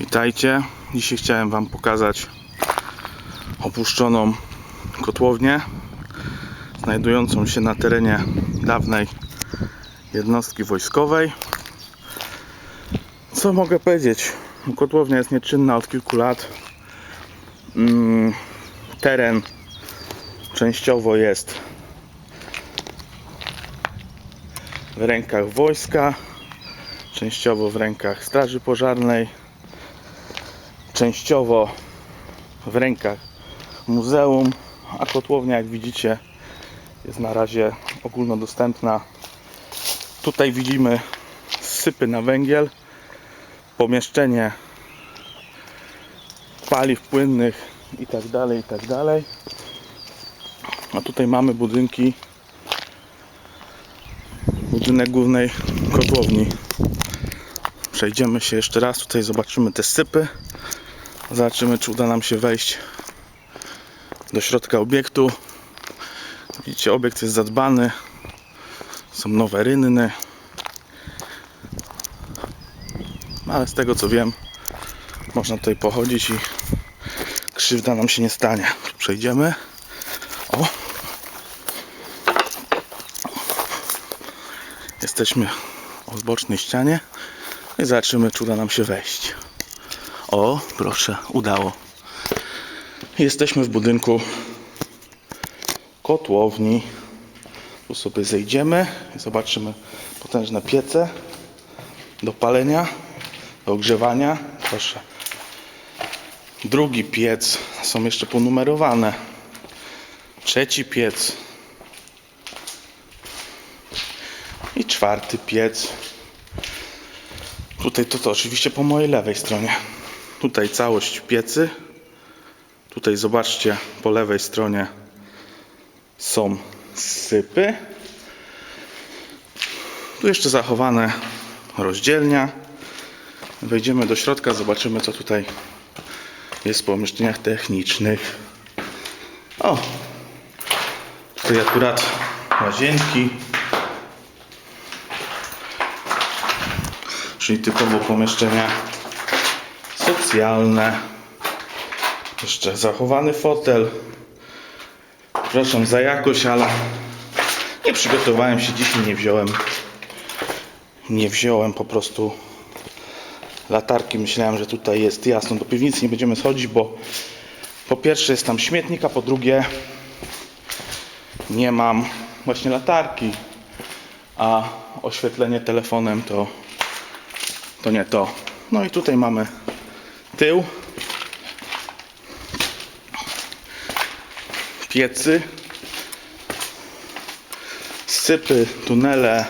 Witajcie. Dzisiaj chciałem Wam pokazać opuszczoną kotłownię znajdującą się na terenie dawnej jednostki wojskowej. Co mogę powiedzieć? Kotłownia jest nieczynna od kilku lat. Mm, teren częściowo jest w rękach wojska, częściowo w rękach Straży Pożarnej, częściowo w rękach muzeum, a kotłownia jak widzicie jest na razie ogólnodostępna. Tutaj widzimy sypy na węgiel, pomieszczenie paliw płynnych i tak dalej, i tak. A tutaj mamy budynki budynek głównej kotłowni. Przejdziemy się jeszcze raz, tutaj zobaczymy te sypy. Zobaczymy, czy uda nam się wejść do środka obiektu. Widzicie, obiekt jest zadbany. Są nowe rynny. No, Ale z tego co wiem, można tutaj pochodzić i krzywda nam się nie stanie. Przejdziemy. O! Jesteśmy o bocznej ścianie i zobaczymy, czy uda nam się wejść. O, proszę, udało. Jesteśmy w budynku kotłowni. Tu sobie zejdziemy i zobaczymy potężne piece do palenia, do ogrzewania. Proszę. Drugi piec są jeszcze ponumerowane. Trzeci piec i czwarty piec. Tutaj to, to oczywiście po mojej lewej stronie. Tutaj całość piecy. Tutaj zobaczcie po lewej stronie są sypy. Tu jeszcze zachowane rozdzielnia. Wejdziemy do środka, zobaczymy co tutaj jest w pomieszczeniach technicznych. O! Tutaj akurat łazienki. czyli typowo pomieszczenia socjalne. Jeszcze zachowany fotel. Przepraszam za jakość, ale nie przygotowałem się dzisiaj, nie wziąłem. Nie wziąłem po prostu latarki. Myślałem, że tutaj jest jasno. Do piwnicy nie będziemy schodzić, bo po pierwsze jest tam śmietnik, a po drugie nie mam właśnie latarki, a oświetlenie telefonem to to nie to. No i tutaj mamy tył. Piecy. Sypy, tunele.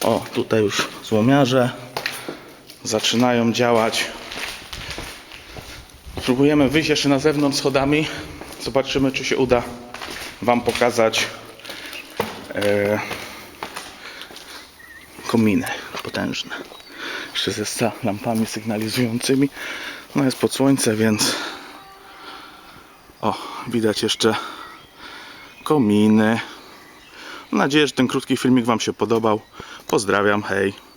O, tutaj już złomiarze zaczynają działać. Spróbujemy wyjść jeszcze na zewnątrz schodami. Zobaczymy, czy się uda Wam pokazać e, kominy potężne jeszcze ze lampami sygnalizującymi. No jest pod słońce, więc o, widać jeszcze kominy. Mam nadzieję, że ten krótki filmik Wam się podobał. Pozdrawiam, hej.